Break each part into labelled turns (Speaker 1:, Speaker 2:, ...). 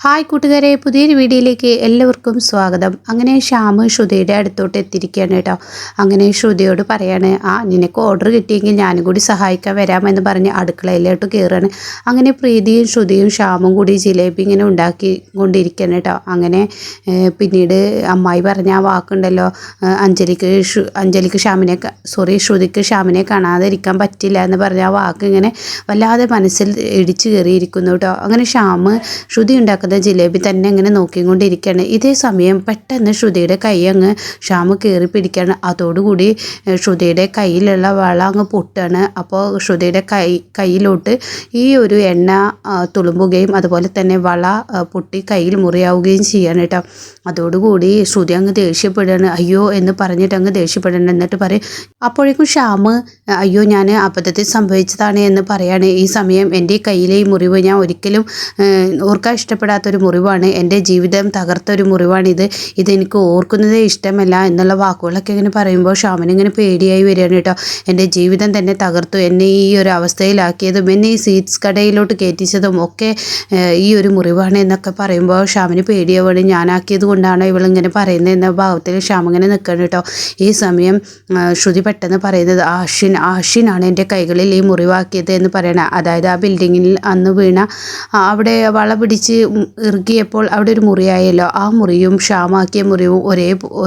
Speaker 1: Hi കൂട്ടുകാരെ പുതിയൊരു വീഡിയോയിലേക്ക് എല്ലാവർക്കും സ്വാഗതം. അങ്ങനെ ശ്യാമ് ശ്രുതിയുടെ അടുത്തോട്ട് എത്തിയിരിക്കുകയാണ് കേട്ടോ. അങ്ങനെ ശ്രുതിയോട് പറയാണ് ആ നിനക്ക് ഓർഡർ കിട്ടിയെങ്കിൽ ഞാനും കൂടി സഹായിക്കാൻ വരാമെന്ന് പറഞ്ഞ് അടുക്കളയിലോട്ട് കയറുകയാണ്. അങ്ങനെ പ്രീതിയും ശ്രുതിയും ശ്യാമും കൂടി ജിലേബി ഇങ്ങനെ ഉണ്ടാക്കി കൊണ്ടിരിക്കുകയാണ് കേട്ടോ. അങ്ങനെ പിന്നീട് അമ്മായി പറഞ്ഞ ആ വാക്കുണ്ടല്ലോ അഞ്ജലിക്ക് അഞ്ജലിക്ക് ശ്യാമിനെ സോറി ശ്രുതിക്ക് ശ്യാമിനെ കാണാതിരിക്കാൻ പറ്റില്ല എന്ന് പറഞ്ഞ ആ വാക്ക് ഇങ്ങനെ വല്ലാതെ മനസ്സിൽ ഇടിച്ചു കയറിയിരിക്കുന്നു കേട്ടോ. അങ്ങനെ ശ്യാമ് ശ്രുതി ഉണ്ടാക്കുന്ന ജിലേബി തന്നെ ഇങ്ങനെ നോക്കിക്കൊണ്ടിരിക്കുകയാണ്. ഇതേ സമയം പെട്ടെന്ന് ശ്രുതിയുടെ കൈ അങ്ങ് ശ്യാമ് കയറി പിടിക്കുകയാണ്. അതോടുകൂടി ശ്രുതിയുടെ കയ്യിലുള്ള വള അങ്ങ് പൊട്ടുകയാണ്. അപ്പോൾ ശ്രുതിയുടെ കൈ കയ്യിലോട്ട് ഈ ഒരു എണ്ണ തുളുമ്പുകയും അതുപോലെ തന്നെ വള പൊട്ടി കയ്യിൽ മുറിയാവുകയും ചെയ്യാണ് കേട്ടോ. അതോടുകൂടി ശ്രുതി അങ്ങ് ദേഷ്യപ്പെടുകയാണ്. അയ്യോ എന്ന് പറഞ്ഞിട്ട് അങ്ങ് ദേഷ്യപ്പെടണം എന്നിട്ട് പറയും അപ്പോഴേക്കും ഷാമ് അയ്യോ ഞാൻ അബദ്ധത്തിൽ സംഭവിച്ചതാണ് എന്ന് പറയാണ്. ഈ സമയം എന്റെ കയ്യിലെ ഈ മുറിവ് ഞാൻ ഒരിക്കലും ഓർക്കാൻ ഓർക്കാൻ ഇഷ്ടപ്പെടാത്തൊരു മുറിവാണ്. എന്റെ ജീവിതം തകർത്തൊരു മുറിവാണിത്. ഇതെനിക്ക് ഓർക്കുന്നതേ ഇഷ്ടമല്ല എന്നുള്ള വാക്കുകളൊക്കെ ഇങ്ങനെ പറയുമ്പോൾ ഷാമിനിങ്ങനെ പേടിയായി വരികയാണ് കേട്ടോ. എന്റെ ജീവിതം തന്നെ തകർത്തു. എന്നെ ഈ ഒരു അവസ്ഥയിലാക്കിയതും എന്നെ ഈ സീറ്റ്സ് കടയിലോട്ട് കയറ്റിച്ചതും ഒക്കെ ഈ ഒരു മുറിവാണ് എന്നൊക്കെ പറയുമ്പോൾ ഷാമിന് പേടിയാവുകയാണ്. ഞാനാക്കിയത് കൊണ്ടാണോ ഇവളിങ്ങനെ പറയുന്നത് എന്ന ഭാവത്തിൽ ഷാമിങ്ങനെ ഇങ്ങനെ നിൽക്കണം കേട്ടോ. ഈ സമയം ശ്രുതി പെട്ടെന്ന് പറയുന്നത് ആഷിൻ ആഷിനാണ് എന്റെ കൈകളിൽ ഈ മുറിവാക്കിയത് എന്ന് പറയണ അതായത് ആ ബിൽഡിങ്ങിൽ അന്ന് വീണ അവിടെ വള പിടിച്ച് ഇറുകിയപ്പോൾ അവിടെ ഒരു മുറിയായല്ലോ. ആ മുറിയും ക്ഷാമാക്കിയ മുറിവും ഒരേ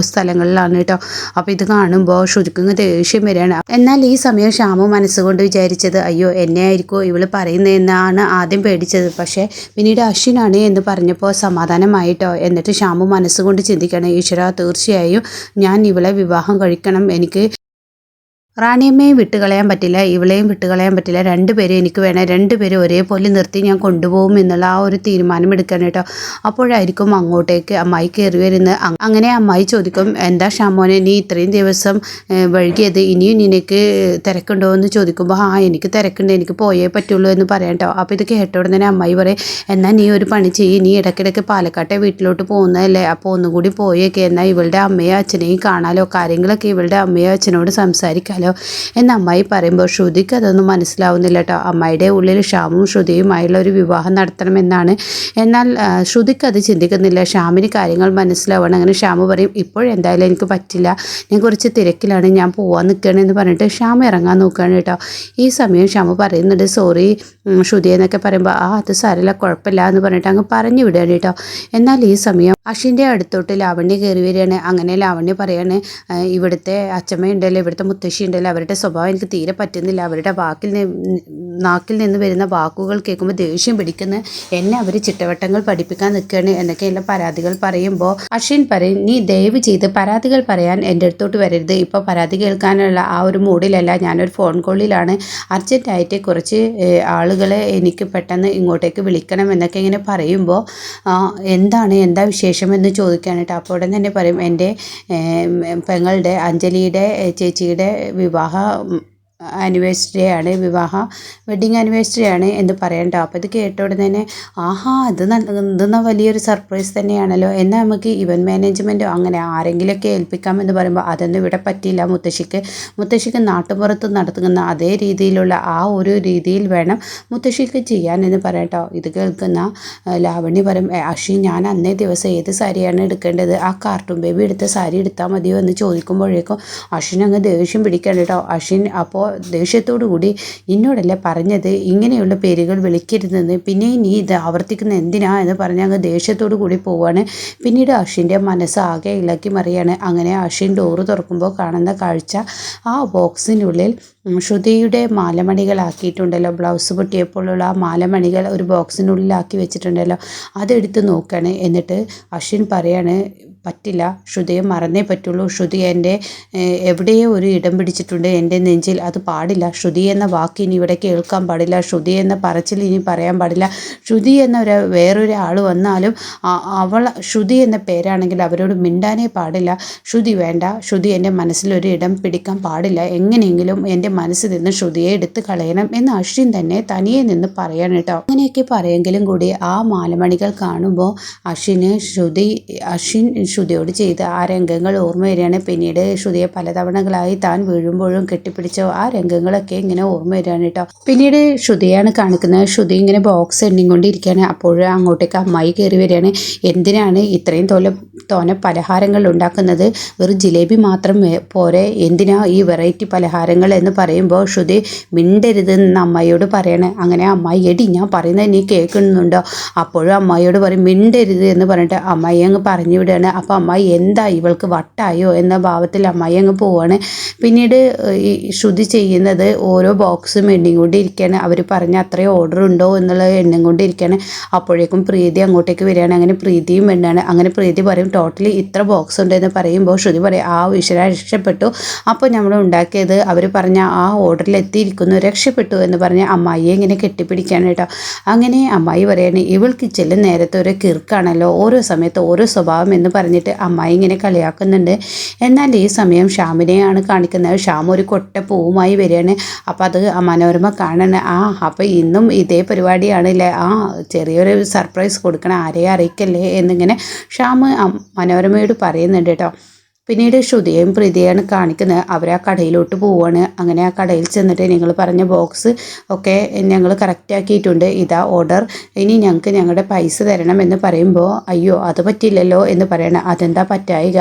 Speaker 1: സ്ഥലങ്ങളിലാണ് കേട്ടോ. അപ്പോൾ ഇത് കാണുമ്പോൾ ശുചിക്കുന്ന ദേഷ്യം വരികയാണ്. എന്നാൽ ഈ സമയം ഷാമു മനസ്സുകൊണ്ട് വിചാരിച്ചത് അയ്യോ എന്നെ ആയിരിക്കുമോ ഇവൾ പറയുന്നതെന്നാണ് ആദ്യം പേടിച്ചത്. പക്ഷേ പിന്നീട് അശ്വിനാണ് എന്ന് പറഞ്ഞപ്പോൾ സമാധാനമായിട്ടോ. എന്നിട്ട് ഷാമു മനസ്സുകൊണ്ട് ചിന്തിക്കണം ഈശ്വര തീർച്ചയായും ഞാൻ ഇവളെ വിവാഹം കഴിക്കണം. എനിക്ക് റാണിയമ്മയും വിട്ടുകളയാൻ പറ്റില്ല ഇവളെയും വിട്ടുകളയാൻ പറ്റില്ല. രണ്ടുപേരും എനിക്ക് വേണം രണ്ടുപേരും ഒരേപോലെ നിർത്തി ഞാൻ കൊണ്ടുപോകും എന്നുള്ള ആ ഒരു തീരുമാനം എടുക്കാൻ കേട്ടോ. അപ്പോഴായിരിക്കും അങ്ങോട്ടേക്ക് അമ്മായി കയറി വരുന്നത്. അങ്ങനെ അമ്മായി ചോദിക്കും എന്താ ഷാമോനെ നീ ഇത്രയും ദിവസം വഴുകിയത് ഇനിയും നിനക്ക് തിരക്കുണ്ടോ എന്ന് ചോദിക്കുമ്പോൾ ആ എനിക്ക് തിരക്കുണ്ട് എനിക്ക് പോയേ പറ്റുള്ളൂ എന്ന് പറയാം കേട്ടോ. അപ്പോൾ ഇത് കേട്ട ഉടനെ തന്നെ അമ്മായി പറയും എന്നാൽ നീ ഒരു പണി ചെയ്യ് നീ ഇടയ്ക്കിടയ്ക്ക് പാലക്കാട്ടെ വീട്ടിലോട്ട് പോകുന്നതല്ലേ അപ്പോൾ ഒന്നും കൂടി പോയേക്കെ. എന്നാൽ ഇവളുടെ അമ്മയോ അച്ഛനെയും കാണാലോ കാര്യങ്ങളൊക്കെ ഇവളുടെ അമ്മയോ അച്ഛനോട് സംസാരിക്കാലോ. എന്ന് അമ്മായി പറയുമ്പോൾ ശ്രുതിക്ക് അതൊന്നും മനസ്സിലാവുന്നില്ല കേട്ടോ. അമ്മായിയുടെ ഉള്ളിൽ ഷ്യാമും ശ്രുതിയുമായുള്ള ഒരു വിവാഹം നടത്തണമെന്നാണ്. എന്നാൽ ശ്രുതിക്ക് അത് ചിന്തിക്കുന്നില്ല. ഷ്യാമിന് കാര്യങ്ങൾ മനസ്സിലാവണം അങ്ങനെ ഷ്യാമ് പറയും ഇപ്പോഴെന്തായാലും എനിക്ക് പറ്റില്ല. ഞാൻ കുറച്ച് തിരക്കിലാണ്. ഞാൻ പോവാൻ നിൽക്കണമെന്ന് പറഞ്ഞിട്ട് ഷ്യാം ഇറങ്ങാൻ നോക്കുകയാണ് കേട്ടോ. ഈ സമയം ഷ്യാമ് പറയുന്നുണ്ട് സോറി ശ്രുതി എന്നൊക്കെ പറയുമ്പോൾ ആ അത് സാരല്ല കുഴപ്പമില്ല എന്ന് പറഞ്ഞിട്ട് അങ്ങ് പറഞ്ഞു വിടുകയാണ് കേട്ടോ. എന്നാൽ ഈ സമയം അഷിന്റെ അടുത്തോട്ട് ലാവണ്യ കയറി വരികയാണ്. അങ്ങനെ ലാവണ്യ പറയാണ് ഇവിടുത്തെ ഇവിടുത്തെ അച്ഛമ്മയുണ്ടല്ലോ ഇവിടുത്തെ മുത്തശ്ശി ഉണ്ടല്ലോ അവരുടെ സ്വഭാവം എനിക്ക് തീരെ പറ്റുന്നില്ല. അവരുടെ വാക്കിൽ നാക്കിൽ നിന്ന് വരുന്ന വാക്കുകൾ കേൾക്കുമ്പോൾ ദേഷ്യം പിടിക്കുന്ന എന്നെ അവർ ചിട്ടവട്ടങ്ങൾ പഠിപ്പിക്കാൻ നിൽക്കുകയാണ് എന്നൊക്കെയുള്ള പരാതികൾ പറയുമ്പോൾ അശ്വിൻ പറയും നീ ദയവ് ചെയ്ത് പരാതികൾ പറയാൻ എന്റെ അടുത്തോട്ട് വരരുത്. ഇപ്പോൾ പരാതി കേൾക്കാനുള്ള ആ ഒരു മൂഡിലല്ല ഞാനൊരു ഫോൺ കോളിലാണ്. അർജന്റായിട്ട് കുറച്ച് ആളുകളെ എനിക്ക് പെട്ടെന്ന് ഇങ്ങോട്ടേക്ക് വിളിക്കണം എന്നൊക്കെ ഇങ്ങനെ പറയുമ്പോൾ എന്താണ് എന്താ വിശേഷം എന്ന് ചോദിക്കാനായിട്ട് അപ്പോൾ ഉടൻ തന്നെ പറയും എന്റെ പെങ്ങളുടെ അഞ്ജലിയുടെ ചേച്ചിയുടെ വിവാഹ ആനിവേഴ്സറി ആണ് വിവാഹ വെഡിങ് ആനിവേഴ്സറി ആണ് എന്ന് പറയണ്ട. അപ്പോൾ ഇത് കേട്ട ഉടനെ തന്നെ ആഹാ ഇത് എന്തെന്ന വലിയൊരു സർപ്രൈസ് തന്നെയാണല്ലോ. എന്നാൽ നമുക്ക് ഇവന്റ് മാനേജ്മെന്റോ അങ്ങനെ ആരെങ്കിലുമൊക്കെ ഏൽപ്പിക്കാമെന്ന് പറയുമ്പോൾ അതൊന്നും ഇവിടെ പറ്റിയില്ല. മുത്തശ്ശിക്ക് മുത്തശ്ശിക്ക് നാട്ടുപുറത്ത് നടത്തുന്ന അതേ രീതിയിലുള്ള ആ ഒരു രീതിയിൽ വേണം മുത്തശ്ശിക്ക് ചെയ്യാൻ എന്ന് പറയട്ടോ. ഇത് കേൾക്കുന്ന ലാവണ്യ പറയും "ഏ, അഷി ഞാൻ അന്നേ ദിവസം ഏത് സാരിയാണ് എടുക്കേണ്ടത്? ആ കാർട്ടൂൺ ബേബി എടുത്ത സാരി എടുത്താൽ മതിയോ? എന്ന് ചോദിക്കുമ്പോഴേക്കും അഷിനങ്ങ് ദേഷ്യം പിടിക്കണം കേട്ടോ. അഷിൻ അപ്പോൾ ദേഷ്യത്തോടു കൂടി എന്നോടല്ലേ പറഞ്ഞത്? ഇങ്ങനെയുള്ള പേരുകൾ വിളിക്കരുതെന്ന്. പിന്നെ നീ ഇത് ആവർത്തിക്കുന്ന എന്തിനാ എന്ന് പറഞ്ഞ് അങ്ങ് ദേഷ്യത്തോടു കൂടി പോവാണ്. പിന്നീട് അഷിന്റെ മനസ്സ് ആകെ ഇളക്കി മറിയാണ്. അങ്ങനെ അഷിൻ ഡോറ് തുറക്കുമ്പോൾ കാണുന്ന കാഴ്ച ആ ബോക്സിനുള്ളിൽ ശ്രുതിയുടെ മാലമണികളാക്കിയിട്ടുണ്ടല്ലോ. ബ്ലൗസ് പൊട്ടിയപ്പോഴുള്ള ആ മാലമണികൾ ഒരു ബോക്സിനുള്ളിലാക്കി വെച്ചിട്ടുണ്ടല്ലോ. അതെടുത്ത് നോക്കുകയാണ് എന്നിട്ട് അശ്വിൻ പറയാണ് പറ്റില്ല. ശ്രുതിയെ മറന്നേ പറ്റുള്ളൂ. ശ്രുതി എന്റെ എവിടെയോ ഒരു ഇടം പിടിച്ചിട്ടുണ്ട് എന്റെ നെഞ്ചിൽ. അത് പാടില്ല. ശ്രുതി എന്ന വാക്ക് ഇനി ഇവിടെ കേൾക്കാൻ പാടില്ല. ശ്രുതി എന്ന പറച്ചിൽ ഇനി പറയാൻ പാടില്ല. ശ്രുതി എന്ന ഒരു വേറൊരാൾ വന്നാലും അവൾ ശ്രുതി എന്ന പേരാണെങ്കിൽ അവരോട് മിണ്ടാനേ പാടില്ല. ശ്രുതി വേണ്ട. ശ്രുതി എന്റെ മനസ്സിലൊരു ഇടം പിടിക്കാൻ പാടില്ല. എങ്ങനെയെങ്കിലും എന്റെ മനസ്സിൽ നിന്ന് ശ്രുതിയെ എടുത്ത് കളയണം എന്ന് അശ്വിൻ തന്നെ തനിയെ നിന്ന് പറയണം കേട്ടോ. അങ്ങനെയൊക്കെ പറയെങ്കിലും കൂടി ആ മാലമണികൾ കാണുമ്പോൾ അശ്വിന് ശ്രുതി അശ്വിൻ ശ്രുതിയോട് ചെയ്ത ആ രംഗങ്ങൾ ഓർമ്മ വരികയാണ്. പിന്നീട് ശ്രുതിയെ പലതവണകളായി താൻ വീഴുമ്പോഴും കെട്ടിപ്പിടിച്ച ആ രംഗങ്ങളൊക്കെ ഇങ്ങനെ ഓർമ്മ വരികയാണ് കേട്ടോ. പിന്നീട് ശ്രുതിയാണ് കാണിക്കുന്നത്. ശ്രുതി ഇങ്ങനെ ബോക്സ് എണ്ണിക്കൊണ്ടിരിക്കുകയാണ് അപ്പോൾ അങ്ങോട്ടേക്ക് അമ്മായി കയറി വരികയാണ്. എന്തിനാണ് ഇത്രയും തോല തോനെ പലഹാരങ്ങൾ ഉണ്ടാക്കുന്നത്? വെറും ജിലേബി മാത്രം പോരെ? എന്തിനാ ഈ വെറൈറ്റി പലഹാരങ്ങൾ എന്ന് പറയുമ്പോൾ ശ്രുതി മിണ്ടരുത് എന്ന് അമ്മായിയോട് പറയണേ. അങ്ങനെ അമ്മായി എടി ഞാൻ പറയുന്നത് നീ കേൾക്കുന്നുണ്ടോ? അപ്പോഴും അമ്മായിയോട് പറയും മിണ്ടരുത് എന്ന് പറഞ്ഞിട്ട് അമ്മായി അങ്ങ് പറഞ്ഞു വിടുകയാണ്. അപ്പോൾ അമ്മായി എന്താ ഇവൾക്ക് വട്ടായോ? എന്ന ഭാവത്തിൽ അമ്മായി അങ്ങ് പോവാണ്. പിന്നീട് ഈ ശ്രുതി ചെയ്യുന്നത് ഓരോ ബോക്സും എണ്ണിക്കൊണ്ടിരിക്കുകയാണ് അവർ പറഞ്ഞ അത്രയും ഓർഡർ ഉണ്ടോ എന്നുള്ളത് എണ്ണം കൊണ്ടിരിക്കുകയാണ് അപ്പോഴേക്കും പ്രീതി അങ്ങോട്ടേക്ക് വരികയാണ്. അങ്ങനെ പ്രീതിയും എണ്ണാണ് അങ്ങനെ പ്രീതി പറയും ടോട്ടലി ഇത്ര ബോക്സ് ഉണ്ടെന്ന് പറയുമ്പോൾ ശ്രുതി പറയും ആ ഈശ്വര രക്ഷപ്പെട്ടു. അപ്പോൾ നമ്മൾ ഉണ്ടാക്കിയത് അവർ പറഞ്ഞ ആ ഓർഡറിൽ എത്തിയിരിക്കുന്നു രക്ഷപ്പെട്ടു എന്ന് പറഞ്ഞ് അമ്മായിയെ ഇങ്ങനെ കെട്ടിപ്പിടിക്കുകയാണ് കേട്ടോ. അങ്ങനെ അമ്മായി പറയാണ് ഇവൾക്ക് ചെല്ലും നേരത്തെ ഒരു കിർക്കാണല്ലോ. ഓരോ സമയത്ത് ഓരോ സ്വഭാവം എന്ന് പറഞ്ഞിട്ട് അമ്മായി ഇങ്ങനെ കളിയാക്കുന്നുണ്ട്. എന്നാൽ ഈ സമയം ഷ്യാമിനെയാണ് കാണിക്കുന്നത്. ഷ്യാം ഒരു കൊട്ട പൂവുമായി വരികയാണ്. അപ്പോൾ അത് മനോരമ കാണണ. ആ അപ്പോൾ ഇന്നും ഇതേ പരിപാടിയാണല്ലേ ആ ചെറിയൊരു സർപ്രൈസ് കൊടുക്കണം ആരെയും അറിയിക്കല്ലേ എന്നിങ്ങനെ ഷ്യാം മനോരമയോട് പറയുന്നുണ്ട് കേട്ടോ. പിന്നീട് ശ്രുതിയെയും പ്രീതിയെയാണ് കാണിക്കുന്നത്. അവർ ആ കടയിലോട്ട് പോവുകയാണ് അങ്ങനെ ആ കടയിൽ ചെന്നിട്ട് നിങ്ങൾ പറഞ്ഞ ബോക്സ് ഒക്കെ ഞങ്ങൾ കറക്റ്റ് ആക്കിയിട്ടുണ്ട്. ഇതാ ഓർഡർ ഇനി ഞങ്ങൾക്ക് ഞങ്ങളുടെ പൈസ തരണം എന്ന് പറയുമ്പോൾ അയ്യോ അത് പറ്റില്ലല്ലോ എന്ന് പറയണം. അതെന്താ പറ്റായിക?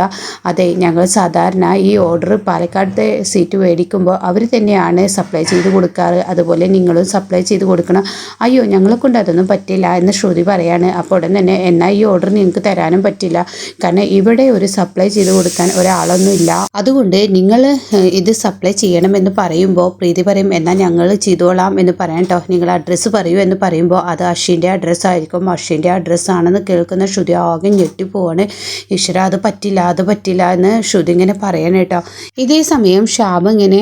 Speaker 1: അതെ ഞങ്ങൾ സാധാരണ ഈ ഓർഡർ പാലക്കാടത്തെ സീറ്റ് മേടിക്കുമ്പോൾ അവർ തന്നെയാണ് സപ്ലൈ ചെയ്ത് കൊടുക്കാറ്. അതുപോലെ നിങ്ങളും സപ്ലൈ ചെയ്ത് കൊടുക്കണം. അയ്യോ ഞങ്ങളെ കൊണ്ട് അതൊന്നും പറ്റില്ല എന്ന് ശ്രുതി പറയാണ്. അപ്പോൾ ഉടൻ തന്നെ എന്നാൽ ഈ ഓർഡർ നിങ്ങൾക്ക് തരാനും പറ്റില്ല. കാരണം ഇവിടെ ഒരു സപ്ലൈ ചെയ്ത് കൊടുക്കാൻ ഒരാളൊന്നും ഇല്ല അതുകൊണ്ട് നിങ്ങൾ ഇത് സപ്ലൈ ചെയ്യണമെന്ന് പറയുമ്പോൾ പ്രീതി പറയും എന്നാൽ ഞങ്ങൾ ചെയ്തോളാം എന്ന് പറയാം കേട്ടോ നിങ്ങൾ അഡ്രസ്സ് പറയൂ എന്ന് പറയുമ്പോൾ അത് അഷിന്റെ അഡ്രസ്സ് ആയിരിക്കും. അഷിന്റെ അഡ്രസ്സ് ആണെന്ന് കേൾക്കുന്ന ശ്രുതി ആകെ ഞെട്ടിപ്പോവാണ്. ഈശ്വര അത് പറ്റില്ല അത് പറ്റില്ല എന്ന് ശ്രുതി ഇങ്ങനെ പറയണം കേട്ടോ ഇതേ സമയം ഷാബ് ഇങ്ങനെ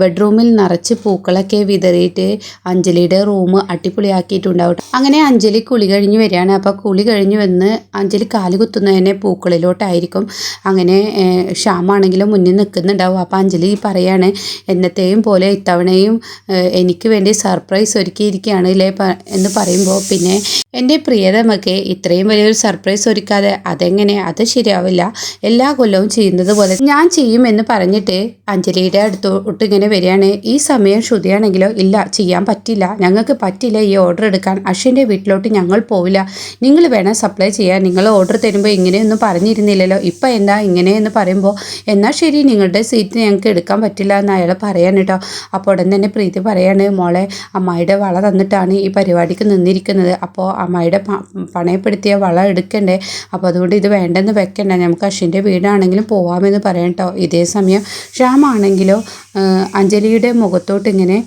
Speaker 1: ബെഡ്റൂമിൽ നിറച്ച് പൂക്കളൊക്കെ വിതറിയിട്ട് അഞ്ജലിയുടെ റൂം അടിപൊളിയാക്കിയിട്ടുണ്ടാവും അങ്ങനെ അഞ്ജലി കുളി കഴിഞ്ഞ് വരികയാണ്. അപ്പോൾ കുളി കഴിഞ്ഞ് വന്ന് അഞ്ജലി കാൽ കുത്തുന്നതിനെ പൂക്കളിലോട്ടായിരിക്കും. അങ്ങനെ ശ്യാമാണെങ്കിലും മുന്നിൽ നിൽക്കുന്നുണ്ടാവും. അപ്പോൾ അഞ്ജലി പറയാണ് എന്നത്തെയും പോലെ ഇത്തവണയും എനിക്ക് വേണ്ടി സർപ്രൈസ് ഒരുക്കിയിരിക്കുകയാണ് ഇല്ലേ എന്ന് പറയുമ്പോൾ പിന്നെ എന്റെ പ്രിയതമൊക്കെ ഇത്രയും വലിയൊരു സർപ്രൈസ് ഒരുക്കാതെ അതെങ്ങനെ? അത് ശരിയാവില്ല. എല്ലാ കൊല്ലവും ചെയ്യുന്നത് പോലെ ഞാൻ ചെയ്യുമെന്ന് പറഞ്ഞിട്ട് അഞ്ജലിയുടെ അടുത്തോട്ട് ഇങ്ങനെ വരികയാണ്. ഈ സമയം ശ്രുതിയാണെങ്കിലോ ഇല്ല ചെയ്യാൻ പറ്റില്ല. ഞങ്ങൾക്ക് പറ്റില്ല ഈ ഓർഡർ എടുക്കാൻ. അശ്വിന്റെ വീട്ടിലോട്ട് ഞങ്ങൾ പോവില്ല. നിങ്ങൾ വേണം സപ്ലൈ ചെയ്യാൻ. നിങ്ങൾ ഓർഡർ തരുമ്പോൾ ഇങ്ങനെയൊന്നും പറഞ്ഞിരുന്നില്ലല്ലോ. ഇപ്പം എന്താ ഇങ്ങനെയെന്ന് പറയുമ്പോൾ എന്നാൽ ശരി നിങ്ങളുടെ സീറ്റ് ഞങ്ങൾക്ക് എടുക്കാൻ പറ്റില്ല എന്ന് അയാൾ പറയാൻ കേട്ടോ അപ്പോൾ ഉടൻ തന്നെ പ്രീതി പറയാണ് മോളെ അമ്മായിയുടെ വള തന്നിട്ടാണ് ഈ പരിപാടിക്ക് നിന്നിരിക്കുന്നത്. അപ്പോൾ അമ്മായിയുടെ പണയപ്പെടുത്തിയ വള എടുക്കണ്ടേ? അപ്പോൾ അതുകൊണ്ട് ഇത് വേണ്ടെന്ന് വെക്കണ്ട. നമുക്ക് അശ്വിന്റെ വീടാണെങ്കിലും പോവാമെന്ന് പറയാം കേട്ടോ ഇതേ സമയം ശ്യാമാണെങ്കിലോ ആ, അഞ്ജലിയുടെ മുഖത്തോട്ട് ഇങ്ങനെ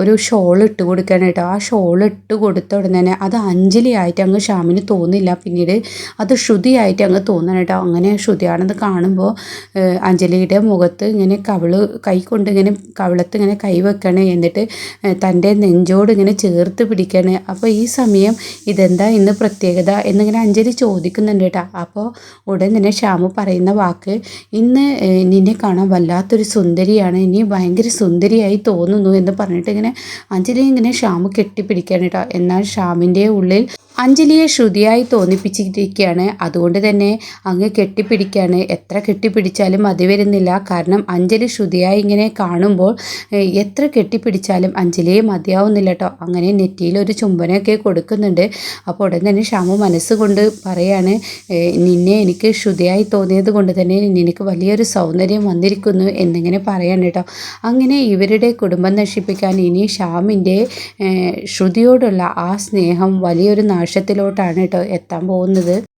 Speaker 1: ഒരു ഷോൾ ഇട്ട് കൊടുക്കണം കേട്ടോ. ആ ഷോൾ ഇട്ട് കൊടുത്ത ഉടനെ തന്നെ അത് അഞ്ജലി ആയിട്ട് അങ്ങ് ഷ്യാമിന് തോന്നില്ല. പിന്നീട് അത് ശ്രുതിയായിട്ട് അങ്ങ് തോന്നണം കേട്ടോ. അങ്ങനെ ശ്രുതിയാണെന്ന് കാണുമ്പോൾ അഞ്ജലിയുടെ മുഖത്ത് ഇങ്ങനെ കവിൾ കൈ കൊണ്ട് ഇങ്ങനെ കവിളത്ത് ഇങ്ങനെ കൈ വെക്കണേ. എന്നിട്ട് തന്റെ നെഞ്ചോട് ഇങ്ങനെ ചേർത്ത് പിടിക്കണേ. അപ്പോൾ ഈ സമയം ഇതെന്താ ഇന്ന് പ്രത്യേകത എന്നിങ്ങനെ അഞ്ജലി ചോദിക്കുന്നുണ്ട് കേട്ടോ. അപ്പോൾ ഉടൻ തന്നെ ശ്യാമു പറയുന്ന വാക്ക് ഇന്ന് നിന്നെ കാണാൻ വല്ലാത്തൊരു സുന്ദരിയാണ്. നീ ഭയങ്കര സുന്ദരിയായി തോന്നുന്നു എന്ന് പറഞ്ഞിട്ട് ഇങ്ങനെ അഞ്ജലി ഇങ്ങനെ ശ്യാമു കെട്ടിപ്പിടിക്കുകയാണ് കേട്ടോ. എന്നാൽ ശ്യാമിന്റെ ഉള്ളിൽ അഞ്ജലിയെ ശ്രുതിയായി തോന്നിപ്പിച്ചിരിക്കുകയാണ്. അതുകൊണ്ട് തന്നെ അങ്ങ് കെട്ടിപ്പിടിക്കുകയാണ് എത്ര കെട്ടിപ്പിടിച്ചാലും മതി വരുന്നില്ല. കാരണം അഞ്ജലി ശ്രുതിയായി ഇങ്ങനെ കാണുമ്പോൾ എത്ര കെട്ടിപ്പിടിച്ചാലും അഞ്ജലിയെ മതിയാവുന്നില്ല കേട്ടോ അങ്ങനെ നെറ്റിയിൽ ഒരു ചുംബനൊക്കെ കൊടുക്കുന്നുണ്ട്. അപ്പോൾ ഉടൻ തന്നെ ഷാമു മനസ്സുകൊണ്ട് പറയാണ് നിന്നെ എനിക്ക് ശ്രുതിയായി തോന്നിയത് കൊണ്ട് തന്നെ നിനക്ക് വലിയൊരു സൗന്ദര്യം വന്നിരിക്കുന്നു എന്നിങ്ങനെ പറയാണ് കേട്ടോ അങ്ങനെ ഇവരുടെ കുടുംബം നശിപ്പിക്കാൻ ഇനി ഏഹ്, ശ്രുതിയോടുള്ള ആ സ്നേഹം വലിയൊരു നാശത്തിലോട്ടാണ് കേട്ടോ എത്താൻ പോകുന്നത്.